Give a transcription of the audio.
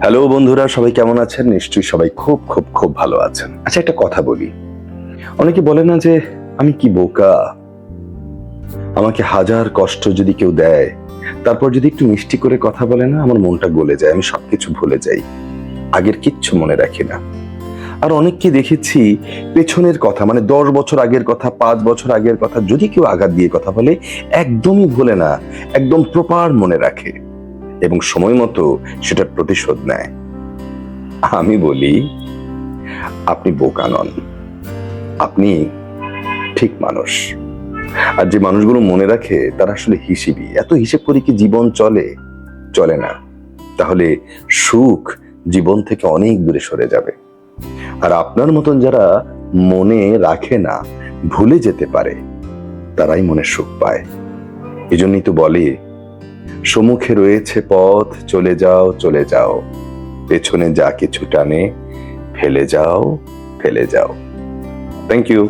Hello বন্ধুরা, সবাই কেমন আছেন? নিশ্চয়ই সবাই খুব খুব খুব ভালো আছেন। আচ্ছা একটা কথা বলি। অনেকে বলে না যে, আমি কি বোকা? আমাকে হাজার কষ্ট যদি কেউ দেয়, তারপর যদি একটু মিষ্টি করে কথা বলে না, আমার মনটা গলে যায়, আমি সবকিছু ভুলে যাই। আগের কিচ্ছু মনে রাখি না। আর অনেককে দেখেছি, পেছনের কথা মানে দশ বছর আগের কথা, পাঁচ বছর আগের কথা, যদি কেউ আঘাত দিয়ে কথা বলে, একদমই ভুলে না, একদম প্রপার মনে রাখে। এবং সময় মতো সেটার প্রতিশোধ নেয়। আমি বলি, আপনি বোকা নন। আপনি ঠিক মানুষ। আর যে মানুষগুলো মনে রাখে, তারা আসলে হিসেবি। এত হিসেব করে কি জীবন চলে? চলে না। তাহলে সুখ জীবন থেকে অনেক দূরে সরে যাবে। আর আপনার মতন যারা মনে রাখে না, ভুলে যেতে পারে, তারাই মনে সুখ পায়। এজন্যই তো বলে সম্মুখে রয়েছে পথ, চলে যাও চলে যাও। পেছনে যা কিছু টানে, ফেলে যাও ফেলে যাও। Thank you